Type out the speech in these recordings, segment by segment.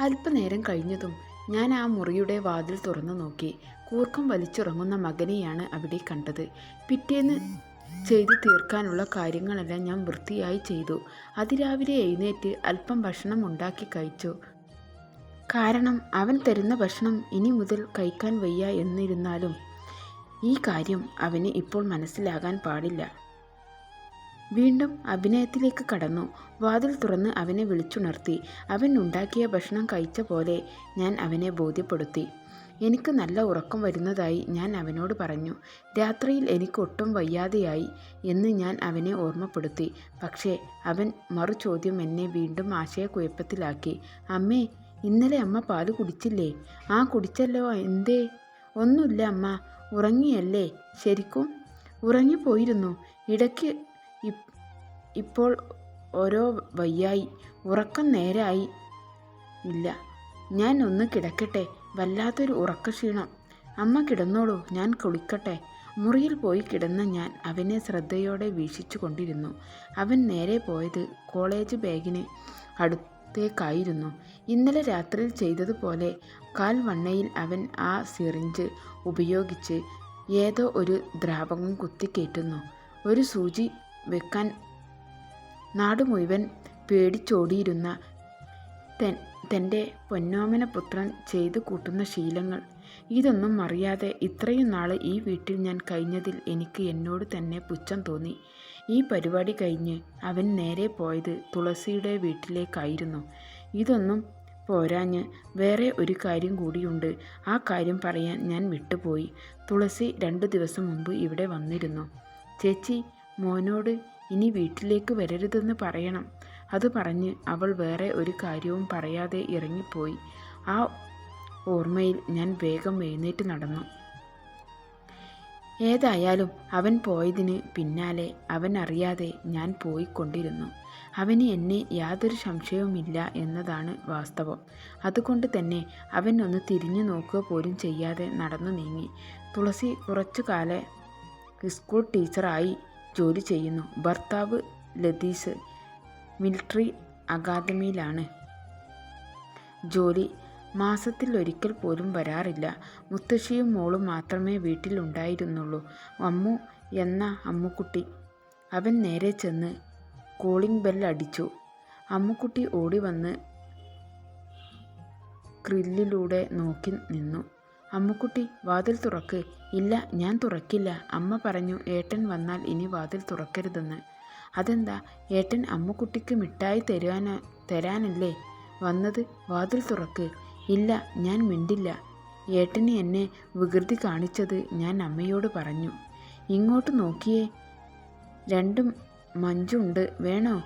അല്പനേരം കഴിഞ്ഞതും ഞാൻ ആ മുറിയുടെ വാതിൽ തുറന്നു നോക്കി. കൂർക്കം വലിച്ചുറങ്ങുന്ന മകനെയാണ് അവിടെ കണ്ടത്. പിറ്റേന്ന് ചെയ്തു തീർക്കാനുള്ള കാര്യങ്ങളെല്ലാം ഞാൻ വൃത്തിയായി ചെയ്തു. അതിരാവിലെ എഴുന്നേറ്റ് അല്പം ഭക്ഷണം ഉണ്ടാക്കി കഴിച്ചു. കാരണം അവൻ തരുന്ന ഭക്ഷണം ഇനി മുതൽ കഴിക്കാൻ വയ്യ എന്നിരുന്നാലും ഈ കാര്യം അവന് ഇപ്പോൾ മനസ്സിലാകാൻ പാടില്ല. വീണ്ടും അഭിനയത്തിലേക്ക് കടന്നു. വാതിൽ തുറന്ന് അവനെ വിളിച്ചുണർത്തി. അവൻ ഉണ്ടാക്കിയ ഭക്ഷണം കഴിച്ച പോലെ ഞാൻ അവനെ ബോധ്യപ്പെടുത്തി. എനിക്ക് നല്ല ഉറക്കം വരുന്നതായി ഞാൻ അവനോട് പറഞ്ഞു. രാത്രിയിൽ എനിക്ക് ഒട്ടും വയ്യാതെയായി എന്ന് ഞാൻ അവനെ ഓർമ്മപ്പെടുത്തി. പക്ഷേ അവൻ മറു ചോദ്യം എന്നെ വീണ്ടും ആശയക്കുഴപ്പത്തിലാക്കി. അമ്മേ ഇന്നലെ അമ്മ പാൽ കുടിച്ചില്ലേ? ആ കുടിച്ചല്ലോ. എന്തേ? ഒന്നുമില്ല അമ്മ. ഉറങ്ങിയല്ലേ? ശരിക്കും? ഉറങ്ങിപ്പോയിരുന്നു. ഇടയ്ക്ക് ഇപ്പോൾ ഓരോ വയ്യായി. ഉറക്കം നേരായി ഇല്ല ഞാൻ ഒന്ന് കിടക്കട്ടെ. വല്ലാത്തൊരു ഉറക്കക്ഷീണം. അമ്മ കിടന്നോളൂ ഞാൻ കുളിക്കട്ടെ. മുറിയിൽ പോയി കിടന്ന ഞാൻ അവനെ ശ്രദ്ധയോടെ വീക്ഷിച്ചു കൊണ്ടിരുന്നു. അവൻ നേരെ പോയത് കോളേജ് ബാഗിന് അടുത്തേക്കായിരുന്നു. ഇന്നലെ രാത്രിയിൽ ചെയ്തതുപോലെ കാൽ വണ്ണയിൽ അവൻ ആ സിറിഞ്ച് ഉപയോഗിച്ച് ഏതോ ഒരു ദ്രാവകം കുത്തിക്കേറ്റുന്നു. ഒരു സൂചി വെക്കാൻ നാട് മുഴുവൻ പേടിച്ചോടിയിരുന്ന തൻ തന്റെ പൊന്നോമന പുത്രൻ ചെയ്തു കൂട്ടുന്ന ശീലങ്ങൾ. ഇതൊന്നും അറിയാതെ ഇത്രയും നാൾ ഈ വീട്ടിൽ ഞാൻ കഴിഞ്ഞതിൽ എനിക്ക് എന്നോട് തന്നെ പുച്ഛം തോന്നി. ഈ പരിപാടി കഴിഞ്ഞ് അവൻ നേരെ പോയത് തുളസിയുടെ വീട്ടിലേക്കായിരുന്നു. ഇതൊന്നും പോരാഞ്ഞ് വേറെ ഒരു കാര്യം കൂടിയുണ്ട്. ആ കാര്യം പറയാൻ ഞാൻ വിട്ടുപോയി. തുളസി രണ്ടു ദിവസം മുമ്പ് ഇവിടെ വന്നിരുന്നു. ചേച്ചി മോനോട് ഇനി വീട്ടിലേക്ക് വരരുതെന്ന് പറയണം. അത് പറഞ്ഞ് അവൾ വേറെ ഒരു കാര്യവും പറയാതെ ഇറങ്ങിപ്പോയി. ആ ഓർമ്മയിൽ ഞാൻ വേഗം എഴുന്നേറ്റ് നടന്നു. ഏതായാലും അവൻ പോയതിന് പിന്നാലെ അവൻ അറിയാതെ ഞാൻ പോയിക്കൊണ്ടിരുന്നു. അവന് എന്നെ യാതൊരു സംശയവുമില്ല എന്നതാണ് വാസ്തവം. അതുകൊണ്ട് തന്നെ അവൻ ഒന്ന് തിരിഞ്ഞു നോക്കുക പോലും ചെയ്യാതെ നടന്നു നീങ്ങി. തുളസി കുറച്ചു കാലം സ്കൂൾ ടീച്ചറായി ജോലി ചെയ്യുന്നു. ഭർത്താവ് ലതീഷ് മിലിറ്ററി അക്കാദമിയിലാണ്. ജോലി മാസത്തിൽ ഒരിക്കൽ പോലും വരാറില്ല. മുത്തശ്ശിയും മോളും മാത്രമേ വീട്ടിലുണ്ടായിരുന്നുള്ളൂ. അമ്മു എന്ന അമ്മുക്കുട്ടി അവൻ നേരെ ചെന്ന് കോളിംഗ് ബെൽ അടിച്ചു. അമ്മുക്കുട്ടി ഓടി വന്ന് ഗ്രില്ലിലൂടെ നോക്കി നിന്നു. അമ്മുക്കുട്ടി വാതിൽ തുറക്ക്. ഇല്ല ഞാൻ തുറക്കില്ല. അമ്മ പറഞ്ഞു ഏട്ടൻ വന്നാൽ ഇനി വാതിൽ തുറക്കരുതെന്ന്. അതെന്താ? ഏട്ടൻ അമ്മുക്കുട്ടിക്ക് മിഠായി തരുവാന തരാനല്ലേ? വന്നത് വാതിൽ തുറക്ക്. ഇല്ല ഞാൻ മിണ്ടില്ല. ഏട്ടന് എന്നെ വികൃതി കാണിച്ചത് ഞാൻ അമ്മയോട് പറഞ്ഞു. ഇങ്ങോട്ട് നോക്കിയേ. രണ്ടും മഞ്ചുണ്ട്. വേണോ?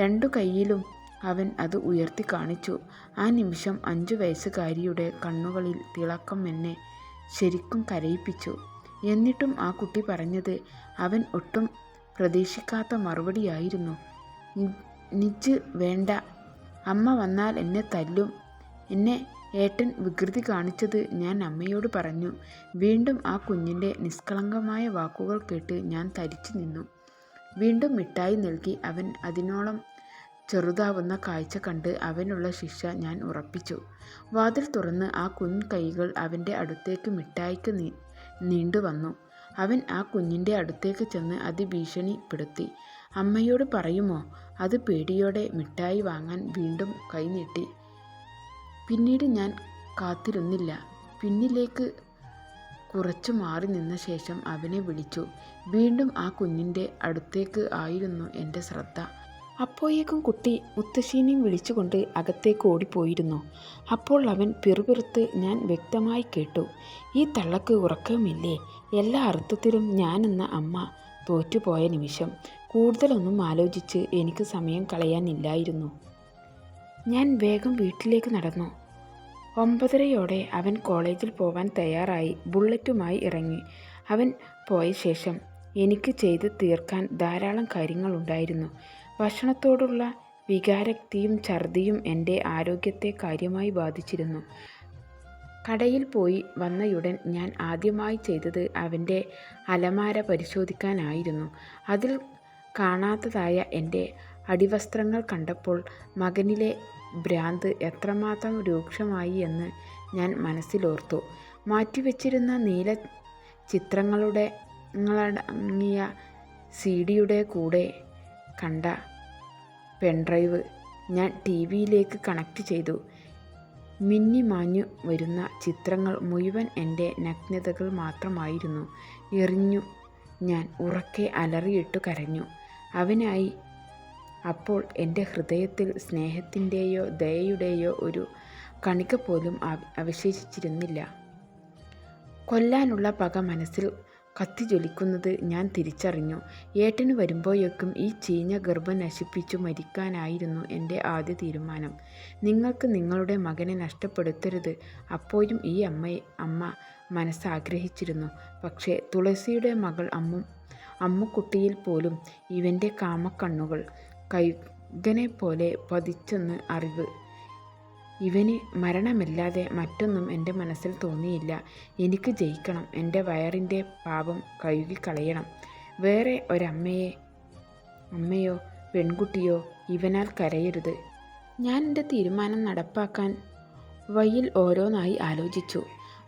രണ്ടു കൈയിലും അവൻ അത് ഉയർത്തി കാണിച്ചു. ആ നിമിഷം അഞ്ചു വയസ്സുകാരിയുടെ കണ്ണുകളിൽ തിളക്കം എന്നെ ശരിക്കും കരയിപ്പിച്ചു. എന്നിട്ടും ആ കുട്ടി പറഞ്ഞത് അവൻ ഒട്ടും പ്രതീക്ഷിക്കാത്ത മറുപടിയായിരുന്നു. "നി- നിജ് വേണ്ട. അമ്മ വന്നാൽ എന്നെ തല്ലും. എന്നെ ഏട്ടൻ വികൃതി കാണിച്ചത് ഞാൻ അമ്മയോട് പറഞ്ഞു. വീണ്ടും ആ കുഞ്ഞിന്റെ നിഷ്കളങ്കമായ വാക്കുകൾ കേട്ട് ഞാൻ തരിച്ചു നിന്നു. വീണ്ടും മിഠായി നൽകി അവൻ അതിനോളം ചെറുതാവുന്ന കാഴ്ച കണ്ട് അവനുള്ള ശിക്ഷ ഞാൻ ഉറപ്പിച്ചു. വാതിൽ തുറന്ന് ആ കൈകൾ അവന്റെ അടുത്തേക്ക് മിഠായിക്ക് നീ നീണ്ടു വന്നു. അവൻ ആ കുഞ്ഞിന്റെ അടുത്തേക്ക് ചെന്ന് അതിഭീഷണിപ്പെടുത്തി. അമ്മയോട് പറയുമോ? അത് പേടിയോടെ മിഠായി വാങ്ങാൻ വീണ്ടും കൈനീട്ടി പിന്നീട് ഞാൻ കാത്തിരുന്നില്ല. പിന്നിലേക്ക് കുറച്ചു മാറി നിന്ന ശേഷം അവനെ വിളിച്ചു. വീണ്ടും ആ കുഞ്ഞിന്റെ അടുത്തേക്ക് ആയിരുന്നു എന്റെ ശ്രദ്ധ. അപ്പോഴേക്കും കുട്ടി മുത്തശ്ശീനെയും വിളിച്ചുകൊണ്ട് അകത്തേക്ക് ഓടിപ്പോയിരുന്നു. അപ്പോൾ അവൻ പിറുപിറുത്ത് ഞാൻ വ്യക്തമായി കേട്ടു ഈ തള്ളക്ക് ഉറക്കമില്ലേ എല്ലാ അർത്ഥത്തിലും ഞാനെന്ന അമ്മ തോറ്റുപോയ നിമിഷം കൂടുതലൊന്നും ആലോചിച്ച് എനിക്ക് സമയം കളയാനില്ലായിരുന്നു. ഞാൻ വേഗം വീട്ടിലേക്ക് നടന്നു. ഒമ്പതരയോടെ അവൻ കോളേജിൽ പോവാൻ തയ്യാറായി ബുള്ളറ്റുമായി ഇറങ്ങി. അവൻ പോയ ശേഷം എനിക്ക് ചെയ്ത് തീർക്കാൻ ധാരാളം കാര്യങ്ങളുണ്ടായിരുന്നു. ഭക്ഷണത്തോടുള്ള വികാരക്തിയും ഛർദിയും എന്റെ ആരോഗ്യത്തെ കാര്യമായി ബാധിച്ചിരുന്നു കടയിൽ പോയി വന്നയുടൻ ഞാൻ ആദ്യമായി ചെയ്തത് അവന്റെ അലമാര പരിശോധിക്കാനായിരുന്നു അതിൽ കാണാത്തതായ എന്റെ അടിവസ്ത്രങ്ങൾ കണ്ടപ്പോൾ മകനിലെ ഭ്രാന്ത് എത്രമാത്രം രൂക്ഷമായി എന്ന് ഞാൻ മനസ്സിലോർത്തു. മാറ്റിവെച്ചിരുന്ന നീല ചിത്രങ്ങളുടെ ങ്ങളടങ്ങിയ സിഡിയുടെ കൂടെ കണ്ട പെൺഡ്രൈവ് ഞാൻ ടി വിയിലേക്ക് കണക്ട് ചെയ്തു. മിന്നി മാഞ്ഞു വരുന്ന ചിത്രങ്ങൾ മുഴുവൻ എന്റെ നഗ്നതകൾ മാത്രമായിരുന്നു. എറിഞ്ഞു ഞാൻ ഉറക്കെ അലറിയിട്ടു കരഞ്ഞു. അവനായി അപ്പോൾ എന്റെ ഹൃദയത്തിൽ സ്നേഹത്തിന്റെയോ ദയയുടെയോ ഒരു കണിക പോലും അവശേഷിച്ചിരുന്നില്ല. കൊല്ലാനുള്ള പക മനസ്സിൽ കത്തിജ്വലിക്കുന്നത് ഞാൻ തിരിച്ചറിഞ്ഞു. ഏട്ടന് വരുമ്പോഴേക്കും ഈ ചീഞ്ഞ ഗർഭം നശിപ്പിച്ചു മരിക്കാനായിരുന്നു എന്റെ ആദ്യ തീരുമാനം. നിങ്ങൾക്ക് നിങ്ങളുടെ മകനെ നഷ്ടപ്പെടുത്തരുത് അപ്പോഴും ഈ അമ്മ മനസ്സാഗ്രഹിച്ചിരുന്നു. പക്ഷേ തുളസിയുടെ മകൾ അമ്മ അമ്മുക്കുട്ടിയിൽ പോലും ഇവന്റെ കാമക്കണ്ണുകൾ കൈകനെ പോലെ പതിച്ചെന്ന് അറിവ്. ഇവന് മരണമില്ലാതെ മറ്റൊന്നും എന്റെ മനസ്സിൽ തോന്നിയില്ല. എനിക്ക് ജയിക്കണം. എന്റെ വയറിന്റെ പാപം കഴുകിക്കളയണം. വേറെ ഒരമ്മയെ അമ്മയോ പെൺകുട്ടിയോ ഇവനാൽ കരയരുത്. ഞാൻ എന്റെ തീരുമാനം നടപ്പാക്കാൻ വഴിയിൽ ഓരോന്നായി ആലോചിച്ചു.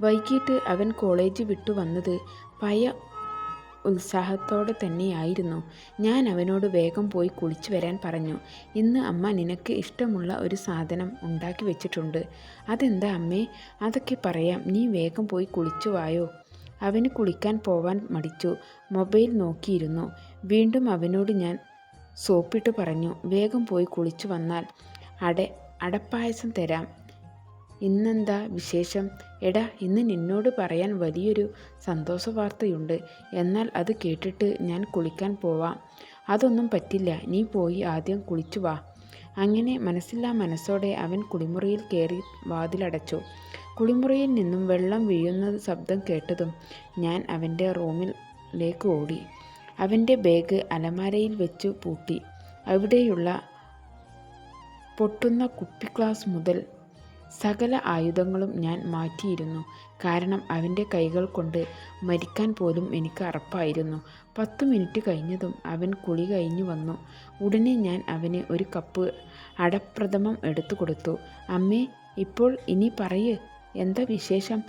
വൈകിട്ട് അവൻ കോളേജ് വിട്ടു വന്നത് പഴയ ഉത്സാഹത്തോടെ തന്നെയായിരുന്നു. ഞാൻ അവനോട് വേഗം പോയി കുളിച്ചു വരാൻ പറഞ്ഞു. ഇന്ന് അമ്മ നിനക്ക് ഇഷ്ടമുള്ള ഒരു സാധനം ഉണ്ടാക്കി വെച്ചിട്ടുണ്ട്. അതെന്താ അമ്മേ? അതൊക്കെ പറയാം. നീ വേഗം പോയി കുളിച്ചു വായോ. അവന് കുളിക്കാൻ പോവാൻ മടിച്ചു. മൊബൈൽ നോക്കിയിരുന്നു. വീണ്ടും അവനോട് ഞാൻ സോപ്പിട്ട് പറഞ്ഞു. വേഗം പോയി കുളിച്ചു വന്നാൽ അടപ്പായസം തരാം. ഇന്നെന്താ വിശേഷം? എടാ ഇന്ന് നിന്നോട് പറയാൻ വലിയൊരു സന്തോഷ വാർത്തയുണ്ട് എന്നാൽ അത് കേട്ടിട്ട് ഞാൻ കുളിക്കാൻ പോവാം. അതൊന്നും പറ്റില്ല. നീ പോയി ആദ്യം കുളിച്ചു വാ. അങ്ങനെ മനസ്സില്ലാ മനസ്സോടെ അവൻ കുളിമുറിയിൽ കയറി വാതിലടച്ചു. കുളിമുറിയിൽ നിന്നും വെള്ളം വീഴുന്ന ശബ്ദം കേട്ടതും ഞാൻ അവന്റെ റൂമിലേക്ക് ഓടി. അവന്റെ ബാഗ് അലമാരയിൽ വെച്ച് പൂട്ടി. അവിടെയുള്ള പൊട്ടുന്ന കുപ്പി ഗ്ലാസ് മുതൽ സകല ആയുധങ്ങളും ഞാൻ മാറ്റിയിരുന്നു. കാരണം അവന്റെ കൈകൾ കൊണ്ട് മരിക്കാൻ പോലും എനിക്ക് അറപ്പായിരുന്നു. പത്ത് മിനിറ്റ് കഴിഞ്ഞതും അവൻ കുളി കഴിഞ്ഞു വന്നു. ഉടനെ ഞാൻ അവന് ഒരു കപ്പ് അടപ്രഥമം എടുത്തു കൊടുത്തു. അമ്മേ ഇപ്പോൾ ഇനി പറയ് എന്താ വിശേഷം?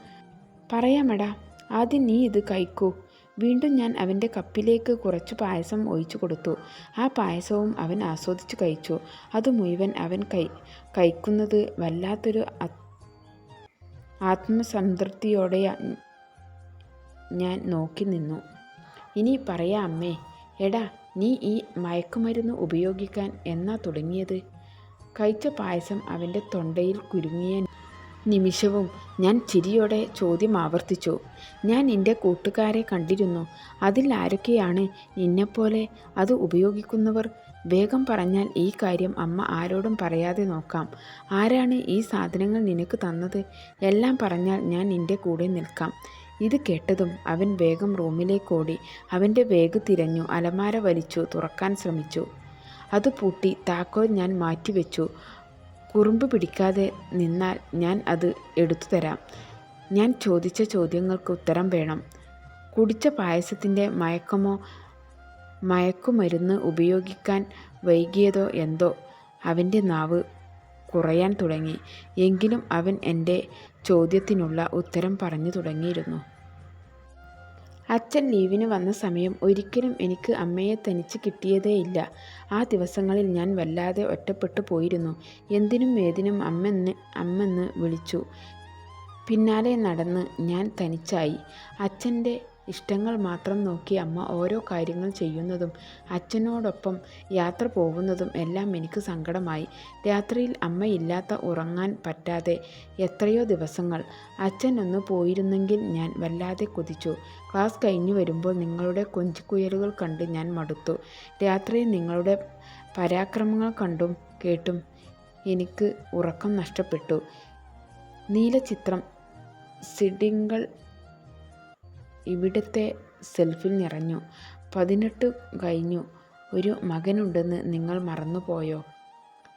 പറയാമെടാ. ആദ്യം നീ ഇത് കഴിക്കൂ. വീണ്ടും ഞാൻ അവന്റെ കപ്പിലേക്ക് കുറച്ച് പായസം ഒഴിച്ചു കൊടുത്തു. ആ പായസവും അവൻ ആസ്വദിച്ചു കഴിച്ചു. അത് മുഴുവൻ അവൻ കൈ കഴിക്കുന്നത് വല്ലാത്തൊരു ആത്മസംതൃപ്തിയോടെ ഞാൻ നോക്കി നിന്നു. ഇനി പറയാ അമ്മേ. എടാ നീ ഈ മയക്കുമരുന്ന് ഉപയോഗിക്കാൻ എന്നാ തുടങ്ങിയത്? കഴിച്ച പായസം അവന്റെ തൊണ്ടയിൽ കുരുങ്ങിയ നിമിഷവും ഞാൻ ചിരിയോടെ ചോദ്യം ആവർത്തിച്ചു. ഞാൻ എന്റെ കൂട്ടുകാരെ കണ്ടിരുന്നു. അതിൽ ആരൊക്കെയാണ് നിന്നെപ്പോലെ അത് ഉപയോഗിക്കുന്നവർ? വേഗം പറഞ്ഞാൽ ഈ കാര്യം അമ്മ ആരോടും പറയാതെ നോക്കാം. ആരാണ് ഈ സാധനങ്ങൾ നിനക്ക് തന്നത്? എല്ലാം പറഞ്ഞാൽ ഞാൻ നിന്റെ കൂടെ നിൽക്കാം. ഇത് കേട്ടതും അവൻ വേഗം റൂമിലേക്കോടി. അവന്റെ ബാഗ് തിരഞ്ഞു. അലമാര വലിച്ചു തുറക്കാൻ ശ്രമിച്ചു. അത് പൂട്ടി. താക്കോൽ ഞാൻ മാറ്റിവെച്ചു. കുറുമ്പ് പിടിക്കാതെ നിന്നാൽ ഞാൻ അത് എടുത്തു തരാം. ഞാൻ ചോദിച്ച ചോദ്യങ്ങൾക്ക് ഉത്തരം വേണം. കുടിച്ച പായസത്തിന്റെ മയക്കമോ മയക്കുമരുന്ന് ഉപയോഗിക്കാൻ വൈകിയതോ എന്തോ അവന്റെ നാവ് കുറയാൻ തുടങ്ങി. എങ്കിലും അവൻ എന്റെ ചോദ്യത്തിനുള്ള ഉത്തരം പറഞ്ഞു തുടങ്ങിയിരുന്നു. അച്ഛൻ ലീവിന് വന്ന സമയം ഒരിക്കലും എനിക്ക് അമ്മയെ തനിച്ച് കിട്ടിയതേയില്ല. ആ ദിവസങ്ങളിൽ ഞാൻ വല്ലാതെ ഒറ്റപ്പെട്ടു പോയിരുന്നു. എന്തിനും ഏതിനും അമ്മെന്ന് വിളിച്ചു പിന്നാലെ നടന്ന് ഞാൻ തനിച്ചായി. അച്ഛന്റെ ഇഷ്ടങ്ങൾ മാത്രം നോക്കി അമ്മ ഓരോ കാര്യങ്ങൾ ചെയ്യുന്നതും അച്ഛനോടൊപ്പം യാത്ര പോകുന്നതും എല്ലാം എനിക്ക് സങ്കടമായി. രാത്രിയിൽ അമ്മയില്ലാത്ത ഉറങ്ങാൻ പറ്റാതെ എത്രയോ ദിവസങ്ങൾ. അച്ഛൻ ഒന്ന് പോയിരുന്നെങ്കിൽ ഞാൻ വല്ലാതെ കൊതിച്ചു. ക്ലാസ് കഴിഞ്ഞു വരുമ്പോൾ നിങ്ങളുടെ കൊഞ്ചിക്കുയലുകൾ കണ്ട് ഞാൻ മടുത്തു. രാത്രിയിൽ നിങ്ങളുടെ പരാക്രമങ്ങൾ കണ്ടും കേട്ടും എനിക്ക് ഉറക്കം നഷ്ടപ്പെട്ടു. നീലചിത്രം സിഡികൾ ഇവിടുത്തെ സെൽഫിൽ നിറഞ്ഞു. പതിനെട്ട് കഴിഞ്ഞു. ഒരു മകനുണ്ടെന്ന് നിങ്ങൾ മറന്നുപോയോ?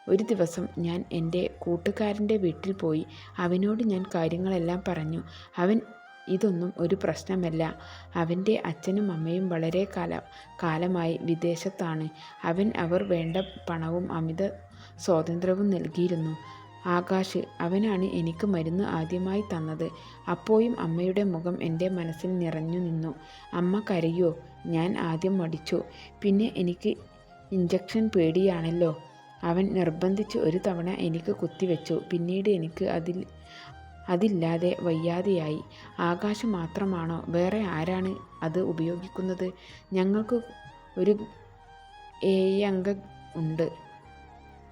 ഒരു ദിവസം ഞാൻ എന്റെ കൂട്ടുകാരന്റെ വീട്ടിൽ പോയി. അവനോട് ഞാൻ കാര്യങ്ങളെല്ലാം പറഞ്ഞു. അവൻ ഇതൊന്നും ഒരു പ്രശ്നമല്ല. അവന്റെ അച്ഛനും അമ്മയും വളരെ കാലമായി വിദേശത്താണ്. അവൻ അവർ വേണ്ട പണവും അമിത സ്വാതന്ത്ര്യവും നൽകിയിരുന്നു ആകാശ് അവനാണ് എനിക്ക് മരുന്ന് ആദ്യമായി തന്നത്. അപ്പോഴും അമ്മയുടെ മുഖം എന്റെ മനസ്സിൽ നിറഞ്ഞു നിന്നു. അമ്മ കരയോ? ഞാൻ ആദ്യം മടിച്ചു. പിന്നെ എനിക്ക് ഇഞ്ചക്ഷൻ പേടിയാണല്ലോ. അവൻ നിർബന്ധിച്ച് ഒരു തവണ എനിക്ക് കുത്തിവെച്ചു. പിന്നീട് എനിക്ക് അതിൽ അതില്ലാതെ വയ്യാതെയായി. ആകാശ് മാത്രമാണോ? വേറെ ആരാണ് അത് ഉപയോഗിക്കുന്നത്? ഞങ്ങൾക്ക് ഒരു ഏയംഗ ഉണ്ട്.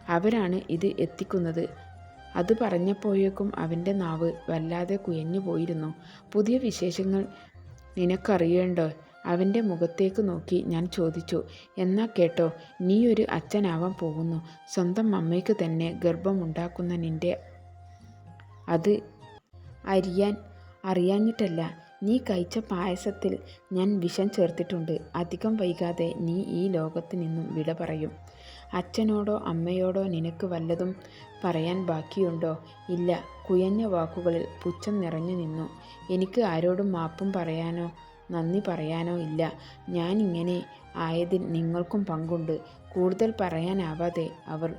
അവരാണ് ഇത് എത്തിക്കുന്നത്. അത് പറഞ്ഞപ്പോഴേക്കും അവന്റെ നാവ് വല്ലാതെ കുയഞ്ഞു പോയിരുന്നു. പുതിയ വിശേഷങ്ങൾ നിനക്കറിയേണ്ടോ? അവന്റെ മുഖത്തേക്ക് നോക്കി ഞാൻ ചോദിച്ചു. എന്നാ കേട്ടോ നീ ഒരു അച്ഛനാവാൻ പോകുന്നു. സ്വന്തം അമ്മയ്ക്ക് തന്നെ ഗർഭമുണ്ടാക്കുന്ന നിന്റെ അത് അറിയാൻ അറിയാഞ്ഞിട്ടല്ല. നീ കഴിച്ച പായസത്തിൽ ഞാൻ വിഷം ചേർത്തിട്ടുണ്ട്. അധികം വൈകാതെ നീ ഈ ലോകത്ത് നിന്നും വിട പറയും. അച്ഛനോടോ അമ്മയോടോ നിനക്ക് വല്ലതും പറയാൻ ബാക്കിയുണ്ടോ? ഇല്ല. കുയഞ്ഞ വാക്കുകളിൽ പുച്ഛം നിറഞ്ഞു നിന്നു. എനിക്ക് ആരോടും മാപ്പും പറയാനോ നന്ദി പറയാനോ ഇല്ല. ഞാനിങ്ങനെ ആയതിൽ നിങ്ങൾക്കും പങ്കുണ്ട്. കൂടുതൽ പറയാനാവാതെ അവർ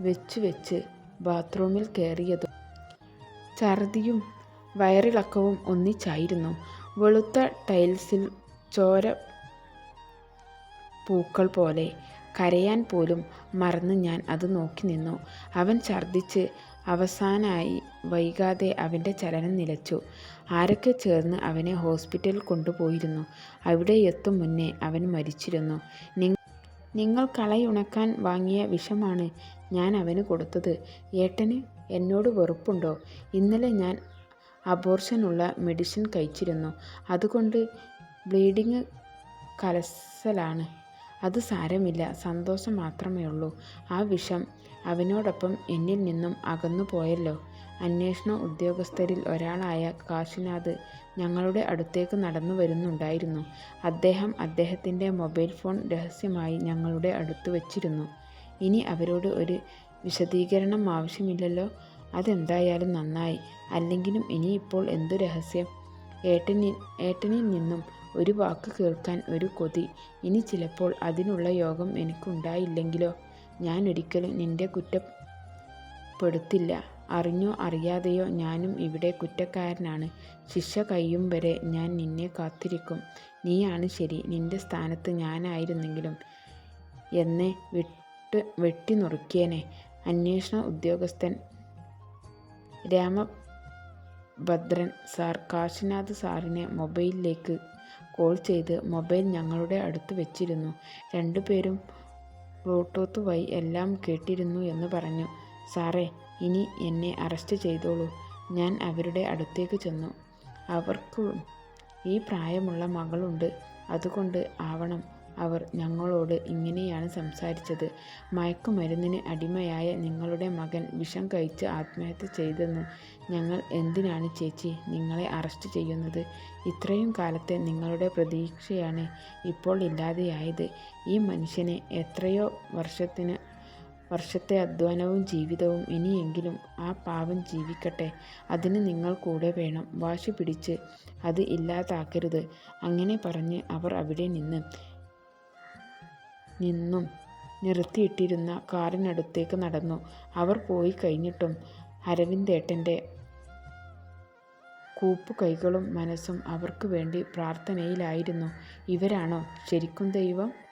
വെച്ച് വെച്ച് ബാത്റൂമിൽ കയറിയതും? ഛർദിയും വയറിളക്കവും ഒന്നിച്ചായിരുന്നു. വെളുത്ത ടൈൽസിൽ ചോര പൂക്കൾ പോലെ. കരയാൻ പോലും മറന്ന് ഞാൻ അത് നോക്കി നിന്നു. അവൻ ഛർദ്ദിച്ച് അവസാനായി വൈകാതെ അവന്റെ ചലനം നിലച്ചു. ആരൊക്കെ ചേർന്ന് അവനെ ഹോസ്പിറ്റലിൽ കൊണ്ടുപോയിരുന്നു? അവിടെ എത്തും മുന്നേ അവൻ മരിച്ചിരുന്നു. നിങ്ങൾ കളയുണക്കാൻ വാങ്ങിയ വിഷമാണ് ഞാൻ അവന് കൊടുത്തത്. ഏട്ടന് എന്നോട് വെറുപ്പുണ്ടോ? ഇന്നലെ ഞാൻ അബോർഷനുള്ള മെഡിസിൻ കഴിച്ചിരുന്നു. അതുകൊണ്ട് ബ്ലീഡിങ് കലസലാണ്. അത് സാരമില്ല. സന്തോഷം മാത്രമേ ഉള്ളൂ. ആ വിഷം അവനോടൊപ്പം എന്നിൽ നിന്നും അകന്നു പോയല്ലോ. അന്വേഷണ ഉദ്യോഗസ്ഥരിൽ ഒരാളായ കാശിനാഥ് ഞങ്ങളുടെ അടുത്തേക്ക് നടന്നു വരുന്നുണ്ടായിരുന്നു. അദ്ദേഹം അദ്ദേഹത്തിന്റെ മൊബൈൽ ഫോൺ രഹസ്യമായി ഞങ്ങളുടെ അടുത്ത് വച്ചിരുന്നു. ഇനി അവരോട് ഒരു വിശദീകരണം ആവശ്യമില്ലല്ലോ? അതെന്തായാലും നന്നായി. അല്ലെങ്കിലും ഇനിയിപ്പോൾ എന്തു രഹസ്യം? ഏട്ടനിൽ ഏട്ടനിൽ നിന്നും ഒരു വാക്ക് കേൾക്കാൻ ഒരു കൊതി. ഇനി ചിലപ്പോൾ അതിനുള്ള യോഗം എനിക്കുണ്ടായില്ലെങ്കിലോ? ഞാൻ ഒരിക്കലും നിന്റെ കുറ്റപ്പെടുത്തില്ല. അറിഞ്ഞോ അറിയാതെയോ ഞാനും ഇവിടെ കുറ്റക്കാരനാണ്. ശിക്ഷ കഴിയും വരെ ഞാൻ നിന്നെ കാത്തിരിക്കും. നീയാണ് ശരി. നിന്റെ സ്ഥാനത്ത് ഞാനായിരുന്നെങ്കിലും എന്നെ വിട്ട് വെട്ടി നുറുക്കിയനെ. അന്വേഷണ ഉദ്യോഗസ്ഥൻ രാമഭദ്രൻ സാർ കാശിനാഥ് സാറിനെ മൊബൈലിലേക്ക് കോൾ ചെയ്ത് മൊബൈൽ ഞങ്ങളുടെ അടുത്ത് വെച്ചിരുന്നു. രണ്ടുപേരും ബ്ലൂടൂത്ത് വഴി എല്ലാം കേട്ടിരുന്നു എന്ന് പറഞ്ഞു. സാറേ ഇനി എന്നെ അറസ്റ്റ് ചെയ്തോളൂ. ഞാൻ അവരുടെ അടുത്തേക്ക് ചെന്നു. അവർക്കും ഈ പ്രായമുള്ള മകളുണ്ട്. അതുകൊണ്ട് ആവണം. അവർ ഞങ്ങളോട് ഇങ്ങനെയാണ് സംസാരിച്ചത്. മയക്കുമരുന്നിന് അടിമയായ നിങ്ങളുടെ മകൻ വിഷം കഴിച്ച് ആത്മഹത്യ ചെയ്തെന്ന് ഞങ്ങൾ എന്തിനാണ് ചേച്ചി നിങ്ങളെ അറസ്റ്റ് ചെയ്യുന്നത്? ഇത്രയും കാലത്തെ നിങ്ങളുടെ പ്രതീക്ഷയാണ് ഇപ്പോൾ ഇല്ലാതെയായത്. ഈ മനുഷ്യനെ എത്രയോ വർഷത്തിന് വർഷത്തെ അധ്വാനവും ജീവിതവും ഇനിയെങ്കിലും ആ പാവം ജീവിക്കട്ടെ. അതിന് നിങ്ങൾ കൂടെ വേണം. വാശി പിടിച്ച് അത് ഇല്ലാതാക്കരുത്. അങ്ങനെ പറഞ്ഞ് അവർ അവിടെ നിന്ന് നിന്നും നിർത്തിയിട്ടിരുന്ന കാറിനടുത്തേക്ക് നടന്നു. അവർ പോയി കഴിഞ്ഞിട്ടും അരവിന്ദേട്ടന്റെ കൂപ്പു കൈകളും മനസ്സും അവർക്ക് വേണ്ടി പ്രാർത്ഥനയിലായിരുന്നു. ഇവരാണോ? ശരിക്കും ദൈവം?